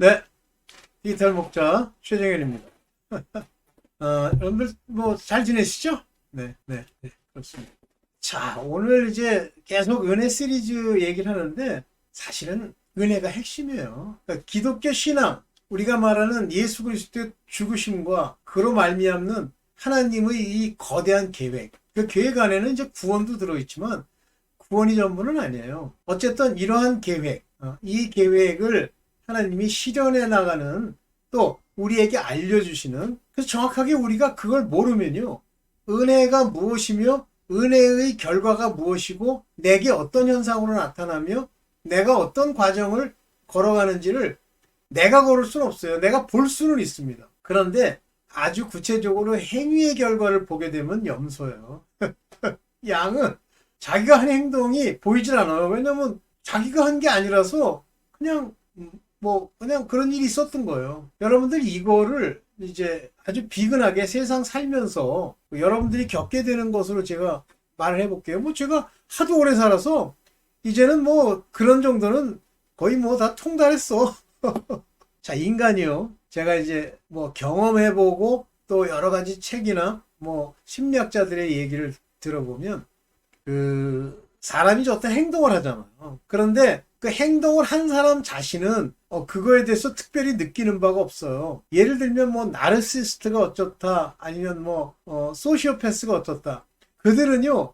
네, 디지털 목자 최정현입니다. 어, 여러분들 뭐 잘 지내시죠? 네, 네, 네, 그렇습니다. 자, 오늘 이제 계속 은혜 시리즈 얘기를 하는데 사실은 은혜가 핵심이에요. 그러니까 기독교 신앙, 우리가 말하는 예수 그리스도의 죽으심과 그로 말미암는 하나님의 이 거대한 계획. 그 계획 안에는 이제 구원도 들어있지만 구원이 전부는 아니에요. 어쨌든 이러한 계획, 어, 이 계획을 하나님이 실현해 나가는 또 우리에게 알려주시는 그래서 정확하게 우리가 그걸 모르면요. 은혜가 무엇이며 은혜의 결과가 무엇이고 내게 어떤 현상으로 나타나며 내가 어떤 과정을 걸어가는지를 내가 걸을 수는 없어요. 내가 볼 수는 있습니다. 그런데 아주 구체적으로 행위의 결과를 보게 되면 염소예요. 양은 자기가 한 행동이 보이질 않아요. 왜냐면 자기가 한 게 아니라서 그냥 음, 뭐 그냥 그런 일이 있었던 거예요. 여러분들 이거를 이제 아주 비근하게 세상 살면서 여러분들이 겪게 되는 것으로 제가 말을 해볼게요. 뭐 제가 하도 오래 살아서 이제는 뭐 그런 정도는 거의 뭐 다 통달했어. 자, 인간이요. 제가 이제 뭐 경험해보고 또 여러 가지 책이나 뭐 심리학자들의 얘기를 들어보면 그 사람이 어떤 행동을 하잖아요. 그런데 그 행동을 한 사람 자신은 어, 그거에 대해서 특별히 느끼는 바가 없어요. 예를 들면 뭐 나르시스트가 어쩌다 아니면 뭐 어, 소시오패스가 어떻다. 그들은요.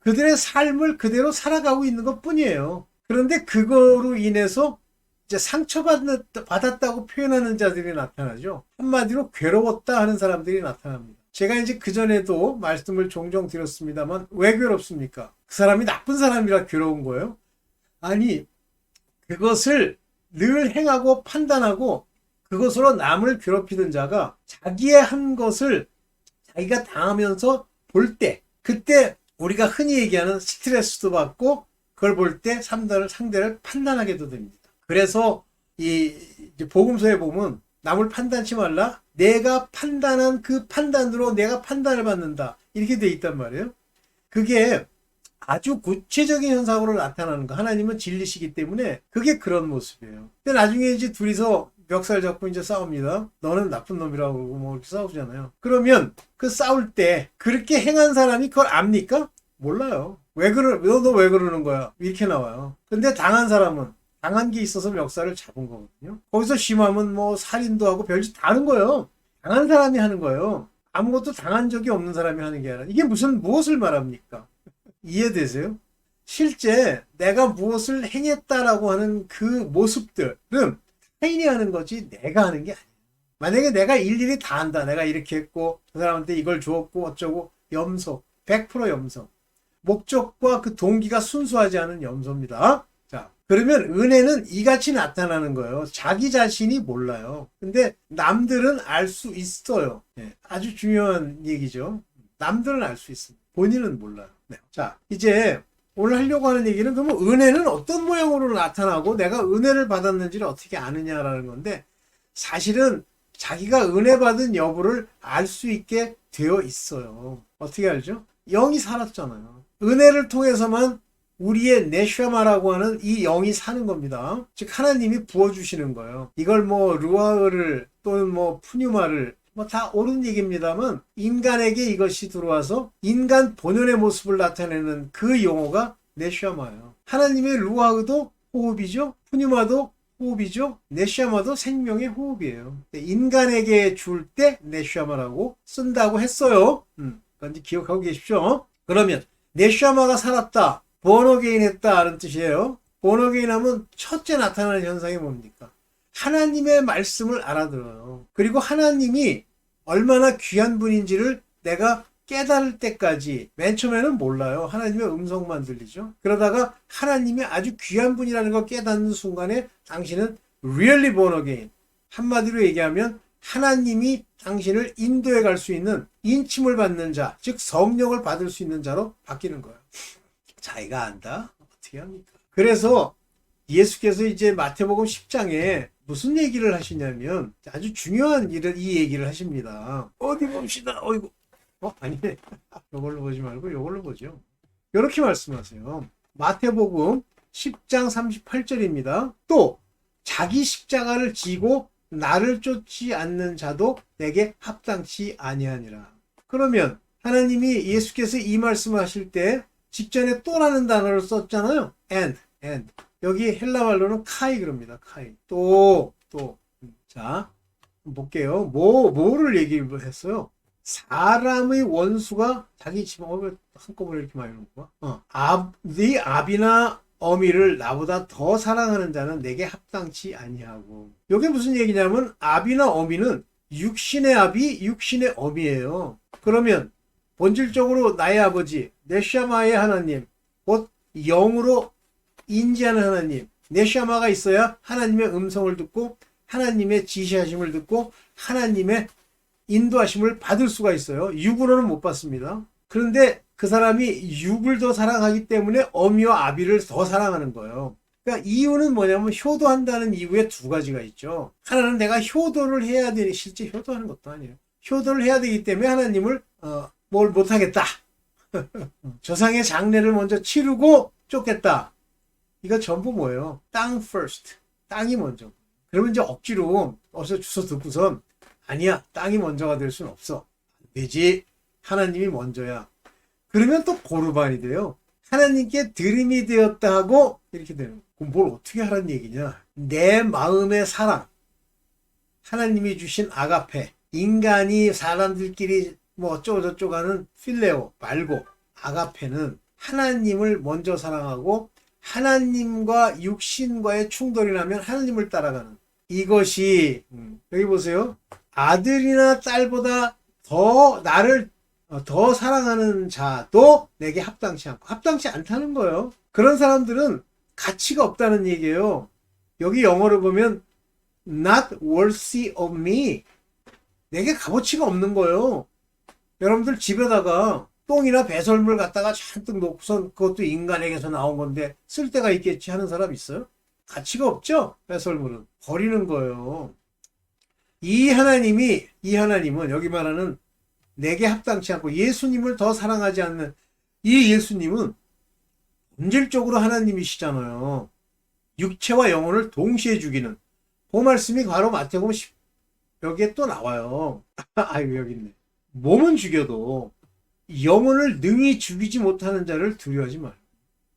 그들의 삶을 그대로 살아가고 있는 것 뿐이에요. 그런데 그거로 인해서 이제 상처받았다고 표현하는 자들이 나타나죠. 한마디로 괴로웠다 하는 사람들이 나타납니다. 제가 이제 그전에도 말씀을 종종 드렸습니다만 왜 괴롭습니까? 그 사람이 나쁜 사람이라 괴로운 거예요? 아니, 그것을 늘 행하고 판단하고 그것으로 남을 괴롭히는 자가 자기의 한 것을 자기가 당하면서 볼 때, 그때 우리가 흔히 얘기하는 스트레스도 받고 그걸 볼 때 상대를, 상대를 판단하게도 됩니다. 그래서 이 복음서에 보면 남을 판단치 말라. 내가 판단한 그 판단으로 내가 판단을 받는다. 이렇게 돼 있단 말이에요. 그게 아주 구체적인 현상으로 나타나는 거. 하나님은 진리시기 때문에 그게 그런 모습이에요. 근데 나중에 이제 둘이서 멱살 잡고 이제 싸웁니다. 너는 나쁜 놈이라고 그러고 뭐 이렇게 싸우잖아요. 그러면 그 싸울 때 그렇게 행한 사람이 그걸 압니까? 몰라요. 왜 그러, 너너 왜 그러는 거야? 이렇게 나와요. 근데 당한 사람은 당한 게 있어서 멱살을 잡은 거거든요. 거기서 심하면 뭐 살인도 하고 별짓 다 하는 거예요. 당한 사람이 하는 거예요. 아무것도 당한 적이 없는 사람이 하는 게 아니라 이게 무슨 무엇을 말합니까? 이해되세요? 실제 내가 무엇을 행했다라고 하는 그 모습들은 타인이 하는 거지 내가 하는 게 아니에요. 만약에 내가 일일이 다 한다. 내가 이렇게 했고 그 사람한테 이걸 주었고 어쩌고 염소 100% 염소. 목적과 그 동기가 순수하지 않은 염소입니다. 자, 그러면 은혜는 이같이 나타나는 거예요. 자기 자신이 몰라요. 근데 남들은 알 수 있어요. 예, 아주 중요한 얘기죠. 남들은 알 수 있습니다. 본인은 몰라요. 네. 자, 이제 오늘 하려고 하는 얘기는 그러면 은혜는 어떤 모양으로 나타나고 내가 은혜를 받았는지를 어떻게 아느냐라는 건데 사실은 자기가 은혜 받은 여부를 알 수 있게 되어 있어요. 어떻게 알죠? 영이 살았잖아요. 은혜를 통해서만 우리의 네슈아마라고 하는 이 영이 사는 겁니다. 즉 하나님이 부어주시는 거예요. 이걸 뭐 루아흐를 또는 뭐 푸뉴마를 뭐 다 옳은 얘기입니다만 인간에게 이것이 들어와서 인간 본연의 모습을 나타내는 그 용어가 네슈아마예요. 하나님의 루아흐도 호흡이죠. 푸뉴마도 호흡이죠. 네슈아마도 생명의 호흡이에요. 인간에게 줄 때 네슈아마라고 쓴다고 했어요. 음, 그건 기억하고 계십시오. 그러면 네슈아마가 살았다. 본어게인 했다. 라는 뜻이에요. 본어게인 하면 첫째 나타나는 현상이 뭡니까? 하나님의 말씀을 알아들어요. 그리고 하나님이 얼마나 귀한 분인지를 내가 깨달을 때까지 맨 처음에는 몰라요. 하나님의 음성만 들리죠. 그러다가 하나님이 아주 귀한 분이라는 걸 깨닫는 순간에 당신은 really born again. 한마디로 얘기하면 하나님이 당신을 인도해 갈 수 있는 인침을 받는 자, 즉 성령을 받을 수 있는 자로 바뀌는 거예요. 자기가 안다? 어떻게 합니까? 그래서 예수께서 이제 마태복음 10장에 무슨 얘기를 하시냐면 아주 중요한 일을 이 얘기를 하십니다. 어디 봅시다. 어이구. 어 아니네. 이걸로 보지 말고 이걸로 보죠. 이렇게 말씀하세요. 마태복음 10장 38절입니다. 또 자기 십자가를 지고 나를 쫓지 않는 자도 내게 합당치 아니하니라. 그러면 하나님이 예수께서 이 말씀하실 때 직전에 또라는 단어를 썼잖아요. and, and. 여기 헬라 말로는 카이 그럽니다. 카이. 또, 또. 자, 볼게요. 뭐, 뭐를 얘기를 했어요? 사람의 원수가 자기 집안을 한꺼번에 이렇게 많이 놓은 거야. 어. 아, 네 아비나 어미를 나보다 더 사랑하는 자는 내게 합당치 아니하고. 이게 무슨 얘기냐면 아비나 어미는 육신의 아비, 육신의 어미예요. 그러면 본질적으로 나의 아버지, 네샤마의 하나님, 곧 영으로 인지하는 하나님, 네샤마가 있어야 하나님의 음성을 듣고 하나님의 지시하심을 듣고 하나님의 인도하심을 받을 수가 있어요. 육으로는 못 받습니다. 그런데 그 사람이 육을 더 사랑하기 때문에 어미와 아비를 더 사랑하는 거예요. 그러니까 이유는 뭐냐면 효도한다는 이유에 두 가지가 있죠. 하나는 내가 효도를 해야 되니 실제 효도하는 것도 아니에요. 효도를 해야 되기 때문에 하나님을 어, 뭘 못하겠다. 조상의 장례를 먼저 치르고 쫓겠다. 이거 전부 뭐예요? 땅 first. 땅이 먼저. 그러면 이제 억지로 어서 주소 듣고선 아니야 땅이 먼저가 될 수는 없어. 안 되지. 하나님이 먼저야. 그러면 또 고르반이 돼요. 하나님께 들음이 되었다 하고 이렇게 되는 거예요. 그럼 뭘 어떻게 하라는 얘기냐? 내 마음의 사랑. 하나님이 주신 아가페. 인간이 사람들끼리 뭐 어쩌고저쩌고 하는 필레오 말고 아가페는 하나님을 먼저 사랑하고 하나님과 육신과의 충돌이 나면 하나님을 따라가는 이것이 음, 여기 보세요. 아들이나 딸보다 더 나를 어, 더 사랑하는 자도 내게 합당치 않고 합당치 않다는 거예요. 그런 사람들은 가치가 없다는 얘기예요. 여기 영어로 보면 not worthy of me. 내게 값어치가 없는 거예요. 여러분들 집에다가 똥이나 배설물 갖다가 잔뜩 놓고선 그것도 인간에게서 나온 건데 쓸 데가 있겠지 하는 사람 있어요? 가치가 없죠? 배설물은. 버리는 거예요. 이 하나님이, 이 하나님은 여기 말하는 내게 합당치 않고 예수님을 더 사랑하지 않는 이 예수님은 본질적으로 하나님이시잖아요. 육체와 영혼을 동시에 죽이는 그 말씀이 바로 마태복음 10 여기에 또 나와요. 아이고 여기 있네. 몸은 죽여도 영혼을 능히 죽이지 못하는 자를 두려워하지 말고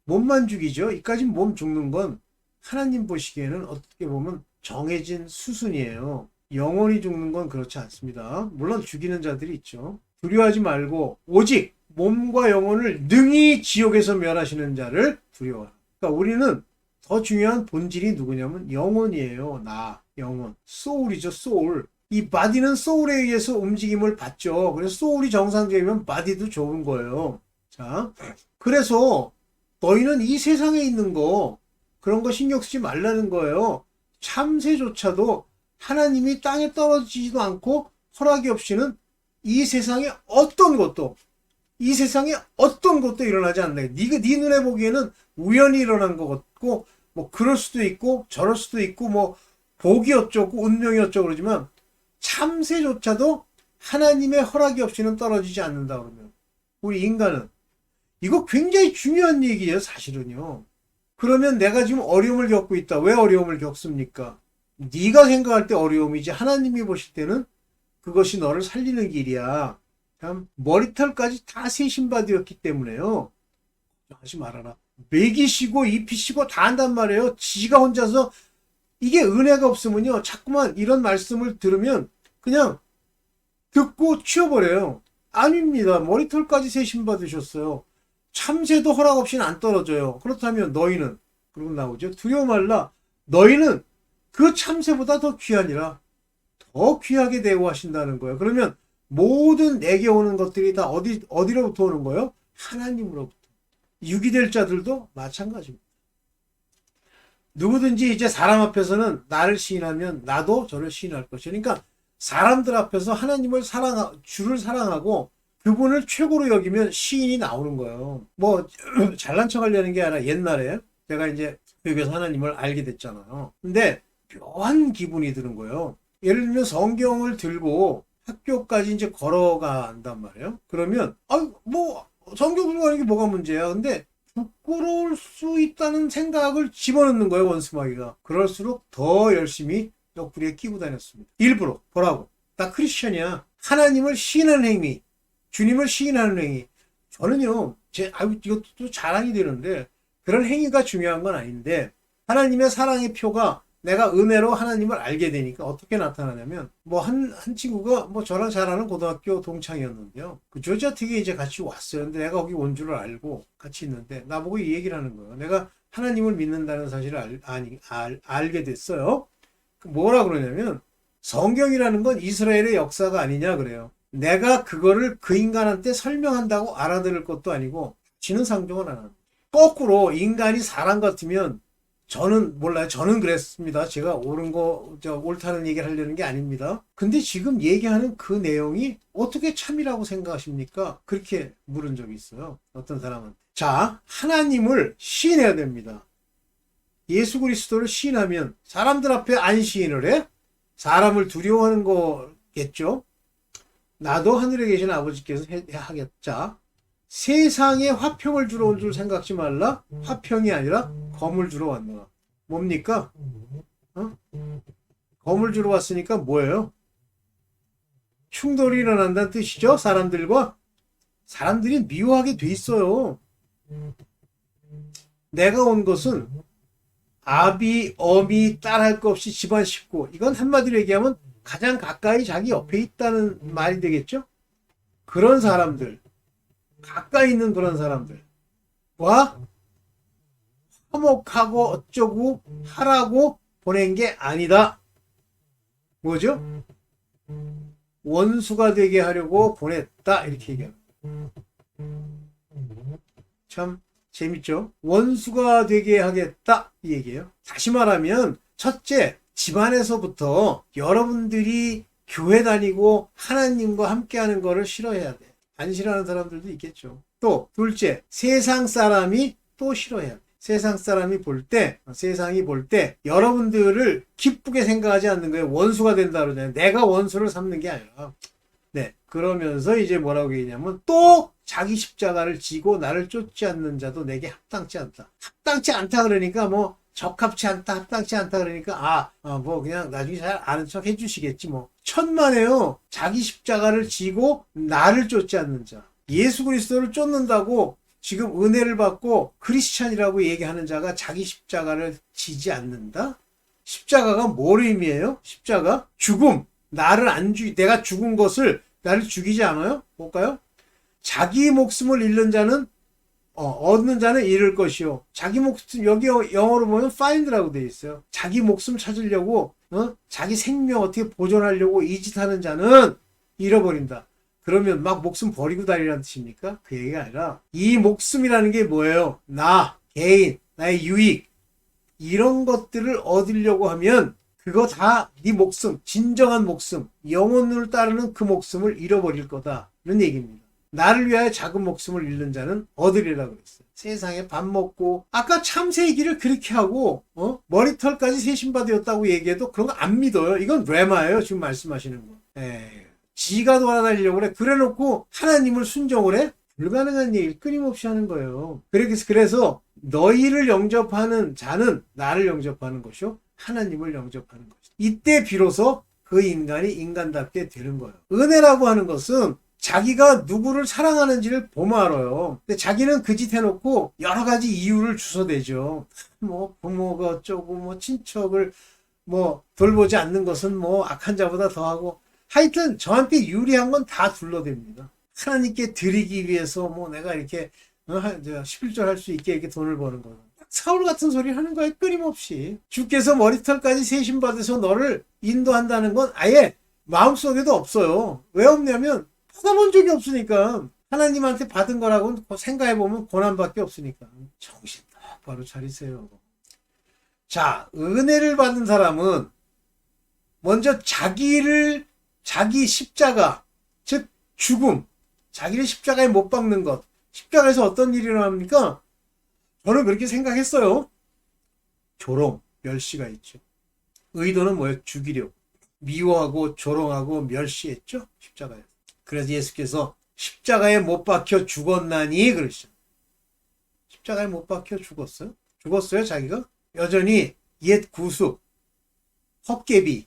몸만 죽이죠. 이까지 몸 죽는 건 하나님 보시기에는 어떻게 보면 정해진 수순이에요. 영혼이 죽는 건 그렇지 않습니다. 물론 죽이는 자들이 있죠. 두려워하지 말고 오직 몸과 영혼을 능히 지옥에서 멸하시는 자를 두려워하라. 그러니까 우리는 더 중요한 본질이 누구냐면 영혼이에요. 나, 영혼. 소울이죠, 소울. 이 바디는 소울에 의해서 움직임을 받죠. 그래서 소울이 정상적이면 바디도 좋은 거예요. 자, 그래서 너희는 이 세상에 있는 거 그런 거 신경 쓰지 말라는 거예요. 참새조차도 하나님이 땅에 떨어지지도 않고 허락이 없이는 이 세상에 어떤 것도 이 세상에 어떤 것도 일어나지 않는다. 네가 네 눈에 보기에는 우연히 일어난 것 같고 뭐 그럴 수도 있고 저럴 수도 있고 뭐 복이 어쩌고 운명이 어쩌고 그러지만 참새조차도 하나님의 허락이 없이는 떨어지지 않는다 그러면 우리 인간은 이거 굉장히 중요한 얘기예요 사실은요. 그러면 내가 지금 어려움을 겪고 있다. 왜 어려움을 겪습니까? 네가 생각할 때 어려움이지 하나님이 보실 때는 그것이 너를 살리는 길이야. 참 머리털까지 다 세신바디였기 때문에요. 하지 말아라. 먹이시고 입히시고 다 한단 말이에요. 지가 혼자서 이게 은혜가 없으면요, 자꾸만 이런 말씀을 들으면 그냥 듣고 치워버려요. 아닙니다. 머리털까지 세신 받으셨어요. 참새도 허락 없이는 안 떨어져요. 그렇다면 너희는, 그리고 나오죠. 두려워 말라. 너희는 그 참새보다 더 귀하니라. 더 귀하게 대우하신다는 거예요. 그러면 모든 내게 오는 것들이 다 어디, 어디로부터 오는 거예요? 하나님으로부터. 육이 될 자들도 마찬가지입니다. 누구든지 이제 사람 앞에서는 나를 시인하면 나도 저를 시인할 것이요. 그러니까 사람들 앞에서 하나님을 사랑, 주를 사랑하고 그분을 최고로 여기면 시인이 나오는 거예요. 뭐, 잘난 척 하려는 게 아니라 옛날에 제가 이제 여기서 하나님을 알게 됐잖아요. 근데 묘한 기분이 드는 거예요. 예를 들면 성경을 들고 학교까지 이제 걸어간단 말이에요. 그러면, 아, 뭐, 성경 들고 가는 게 뭐가 문제야. 근데 부끄러울 수 있다는 생각을 집어넣는 거예요, 원수마귀가. 그럴수록 더 열심히 옆구리에 끼고 다녔습니다. 일부러. 보라고. 나 크리스천이야. 하나님을 시인하는 행위, 주님을 시인하는 행위. 저는요, 제, 아유, 이것도 자랑이 되는데, 그런 행위가 중요한 건 아닌데, 하나님의 사랑의 표가 내가 은혜로 하나님을 알게 되니까 어떻게 나타나냐면, 뭐, 한, 한 친구가 뭐 저랑 잘 아는 고등학교 동창이었는데요. 그 조지아틱에 이제 같이 왔어요. 근데 내가 거기 온 줄을 알고 같이 있는데, 나보고 이 얘기를 하는 거예요. 내가 하나님을 믿는다는 사실을 알, 아니, 알, 알게 됐어요. 그 뭐라 그러냐면, 성경이라는 건 이스라엘의 역사가 아니냐 그래요. 내가 그거를 그 인간한테 설명한다고 알아들을 것도 아니고 지는 상종은 안 합니다. 거꾸로 인간이 사람 같으면 저는 몰라요. 저는 그랬습니다. 제가 옳은 거, 저 옳다는 얘기를 하려는 게 아닙니다. 근데 지금 얘기하는 그 내용이 어떻게 참이라고 생각하십니까? 그렇게 물은 적이 있어요. 어떤 사람은. 자, 하나님을 시인해야 됩니다. 예수 그리스도를 시인하면 사람들 앞에 안 시인을 해? 사람을 두려워하는 거겠죠? 나도 하늘에 계신 아버지께서 해, 하겠자. 세상에 화평을 주러 온 줄 생각지 말라. 화평이 아니라 검을 주러 왔노라. 뭡니까? 어? 검을 주러 왔으니까 뭐예요? 충돌이 일어난다는 뜻이죠? 사람들과? 사람들이 미워하게 돼 있어요. 내가 온 것은 아비, 어미, 딸 할 것 없이 집안 식구. 이건 한마디로 얘기하면 가장 가까이 자기 옆에 있다는 말이 되겠죠? 그런 사람들, 가까이 있는 그런 사람들과 화목하고 어쩌고 하라고 보낸 게 아니다. 뭐죠? 원수가 되게 하려고 보냈다. 이렇게 얘기합니다. 참 재밌죠? 원수가 되게 하겠다. 이 얘기예요. 다시 말하면, 첫째, 집안에서부터 여러분들이 교회 다니고 하나님과 함께 하는 거를 싫어해야 돼. 안 싫어하는 사람들도 있겠죠. 또 둘째, 세상 사람이 또 싫어해야 돼. 세상 사람이 볼 때, 세상이 볼 때 여러분들을 기쁘게 생각하지 않는 거예요. 원수가 된다 그러잖아요. 내가 원수를 삼는 게 아니라. 네. 그러면서 이제 뭐라고 얘기냐면 또 자기 십자가를 지고 나를 쫓지 않는 자도 내게 합당치 않다. 합당치 않다 그러니까 뭐 적합치 않다, 합당치 않다 그러니까 아, 어, 뭐 그냥 나중에 잘 아는 척 해주시겠지 뭐. 천만에요. 자기 십자가를 지고 나를 쫓지 않는 자. 예수 그리스도를 쫓는다고 지금 은혜를 받고 크리스찬이라고 얘기하는 자가 자기 십자가를 지지 않는다? 십자가가 뭘 의미해요? 십자가? 죽음. 나를 안 죽이, 내가 죽은 것을 나를 죽이지 않아요? 볼까요? 자기 목숨을 잃는 자는 어, 얻는 자는 잃을 것이요. 자기 목숨 여기 영어로 보면 find라고 돼 있어요. 자기 목숨 찾으려고 어? 자기 생명 어떻게 보존하려고 이 짓 하는 자는 잃어버린다. 그러면 막 목숨 버리고 다니라는 뜻입니까? 그 얘기가 아니라 이 목숨이라는 게 뭐예요? 나, 개인, 나의 유익 이런 것들을 얻으려고 하면 그거 다 네 목숨, 진정한 목숨, 영혼을 따르는 그 목숨을 잃어버릴 거다는 얘기입니다. 나를 위하여 작은 목숨을 잃는 자는 얻으리라 그랬어요. 세상에 밥 먹고 아까 참새 얘기를 그렇게 하고 어? 머리털까지 세신바되었다고 얘기해도 그런 거 안 믿어요. 이건 레마예요. 지금 말씀하시는 거. 에이, 지가 돌아다니려고 그래. 그래 놓고 하나님을 순종을 해? 불가능한 얘기를 끊임없이 하는 거예요. 그래서 그래서 너희를 영접하는 자는 나를 영접하는 것이요. 하나님을 영접하는 것이다. 이때 비로소 그 인간이 인간답게 되는 거예요. 은혜라고 하는 것은 자기가 누구를 사랑하는지를 보면 알아요. 근데 자기는 그 짓 해놓고 여러 가지 이유를 주워대죠. 뭐 부모가 어쩌고 뭐 친척을 뭐 돌보지 않는 것은 뭐 악한 자보다 더하고 하여튼 저한테 유리한 건 다 둘러댑니다. 하나님께 드리기 위해서 뭐 내가 이렇게 어, 11절 할 수 있게 이렇게 돈을 버는 거는 사울 같은 소리 하는 거예요. 끊임없이. 주께서 머리털까지 세신 받아서 너를 인도한다는 건 아예 마음속에도 없어요. 왜 없냐면 받아본 적이 없으니까 하나님한테 받은 거라고는 생각해 보면 고난밖에 없으니까 정신 똑바로 차리세요. 자, 은혜를 받는 사람은 먼저 자기를 자기 십자가 즉 죽음 자기를 십자가에 못 박는 것 십자가에서 어떤 일이 일어납니까? 저는 그렇게 생각했어요. 조롱, 멸시가 있죠. 의도는 뭐예요? 죽이려고. 미워하고 조롱하고 멸시했죠. 십자가에. 그래서 예수께서 십자가에 못 박혀 죽었나니 그러시죠. 십자가에 못 박혀 죽었어요? 죽었어요, 자기가? 여전히 옛 구속, 헛개비,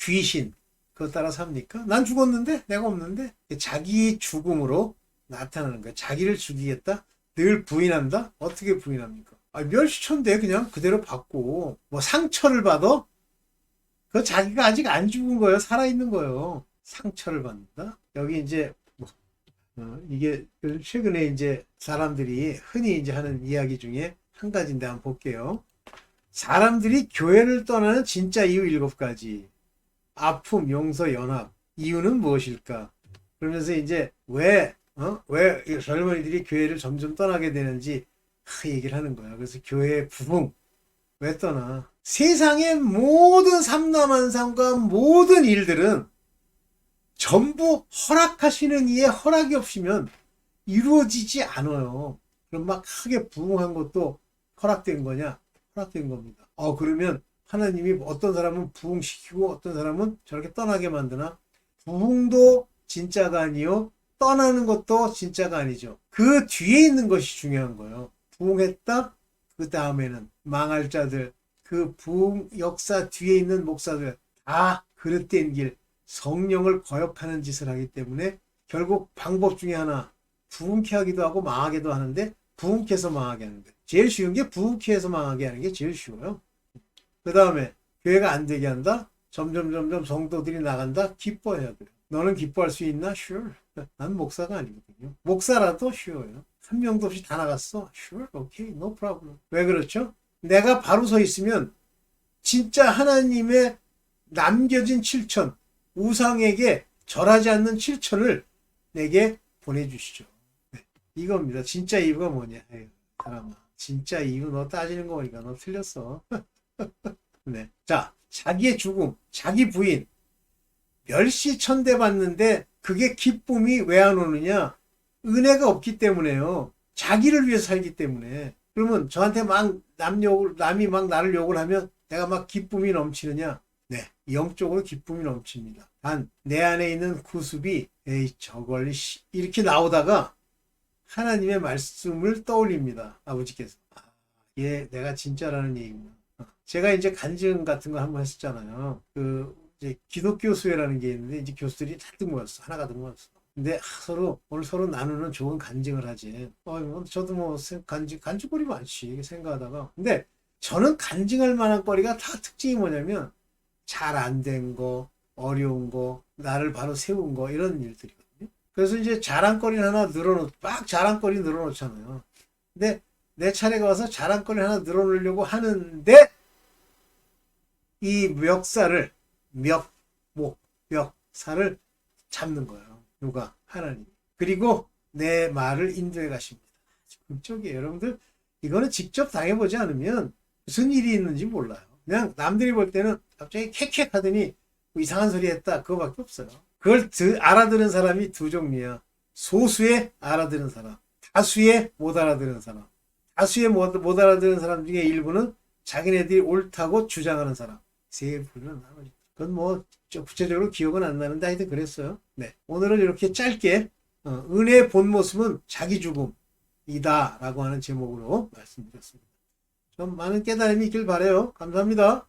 귀신, 그거 따라 삽니까? 난 죽었는데? 내가 없는데? 자기 죽음으로 나타나는 거예요. 자기를 죽이겠다? 늘 부인한다? 어떻게 부인합니까? 아, 멸시천대 그냥 그대로 받고, 뭐 상처를 받아? 그 자기가 아직 안 죽은 거예요. 살아 있는 거예요. 상처를 받는다? 여기 이제, 뭐, 어, 이게 최근에 이제 사람들이 흔히 이제 하는 이야기 중에 한 가지인데 한번 볼게요. 사람들이 교회를 떠나는 진짜 이유 일곱 가지. 아픔, 용서, 연합. 이유는 무엇일까? 그러면서 이제 왜, 어? 왜 젊은이들이 교회를 점점 떠나게 되는지 하, 얘기를 하는 거야. 그래서 교회의 부흥. 왜 떠나? 세상의 모든 삼남한상과 모든 일들은 전부 허락하시는 이의 허락이 없으면 이루어지지 않아요. 그럼 막 크게 부흥한 것도 허락된 거냐? 허락된 겁니다. 어, 그러면 하나님이 어떤 사람은 부흥시키고 어떤 사람은 저렇게 떠나게 만드나? 부흥도 진짜가 아니요. 떠나는 것도 진짜가 아니죠. 그 뒤에 있는 것이 중요한 거예요. 부흥했다? 그 다음에는 망할 자들, 그 부흥 역사 뒤에 있는 목사들 다 그릇된 길, 성령을 거역하는 짓을 하기 때문에 결국 방법 중에 하나 부흥케 하기도 하고 망하게도 하는데 부흥케 해서 망하게 하는 거예요. 제일 쉬운 게 부흥케 해서 망하게 하는 게 제일 쉬워요. 그 다음에 교회가 안 되게 한다? 점점 점점 성도들이 나간다? 기뻐해야 돼요. 너는 기뻐할 수 있나? Sure. 난 목사가 아니거든요. 목사라도 쉬워요. 한 명도 없이 다 나갔어. Sure, okay, no problem. 왜 그렇죠? 내가 바로 서 있으면 진짜 하나님의 남겨진 7천, 우상에게 절하지 않는 7천을 내게 보내주시죠. 네, 이겁니다. 진짜 이유가 뭐냐? 에이, 사람아. 진짜 이유 너 따지는 거 보니까 너 틀렸어. 네. 자, 자기의 죽음, 자기 부인, 멸시 천대 받는데 그게 기쁨이 왜 안 오느냐? 은혜가 없기 때문에요. 자기를 위해서 살기 때문에. 그러면 저한테 막 남 욕을, 남이 막 나를 욕을 하면 내가 막 기쁨이 넘치느냐? 네. 영적으로 기쁨이 넘칩니다. 단, 내 안에 있는 구습이, 에이, 저걸, 씨, 이렇게 나오다가 하나님의 말씀을 떠올립니다. 아버지께서. 아, 얘 내가 진짜라는 얘기구나. 제가 이제 간증 같은 거 한번 했었잖아요. 그, 이제 기독교 수회라는 게 있는데, 이제 교수들이 잔뜩 모였어. 하나 가득 모였어. 근데 아, 서로, 오늘 서로 나누는 좋은 간증을 하지. 어, 뭐 저도 뭐, 생- 간증, 간증거리 많지. 생각하다가. 근데 저는 간증할 만한 거리가 다 특징이 뭐냐면, 잘 안 된 거, 어려운 거, 나를 바로 세운 거, 이런 일들이거든요. 그래서 이제 자랑거리 하나 늘어놓, 막 자랑거리 늘어놓잖아요. 근데 내 차례가 와서 자랑거리 하나 늘어놓으려고 하는데, 이 멱살을, 멱, 목, 멱살을 잡는 거예요. 누가? 하나님. 그리고 내 말을 인도해 가십니다. 극적이에요. 여러분들, 이거는 직접 당해보지 않으면 무슨 일이 있는지 몰라요. 그냥 남들이 볼 때는 갑자기 캑캑 하더니 뭐 이상한 소리 했다. 그거밖에 없어요. 그걸 드- 알아들은 사람이 두 종류야. 소수의 알아들은 사람, 다수의 못 알아들은 사람. 다수의 못, 못 알아들은 사람 중에 일부는 자기네들이 옳다고 주장하는 사람. 세 나머지. 그건 뭐, 저 구체적으로 기억은 안 나는데 하여튼 그랬어요. 네. 오늘은 이렇게 짧게, 어, 은혜의 본 모습은 자기 죽음이다. 라고 하는 제목으로 말씀드렸습니다. 좀 많은 깨달음이 있길 바래요. 감사합니다.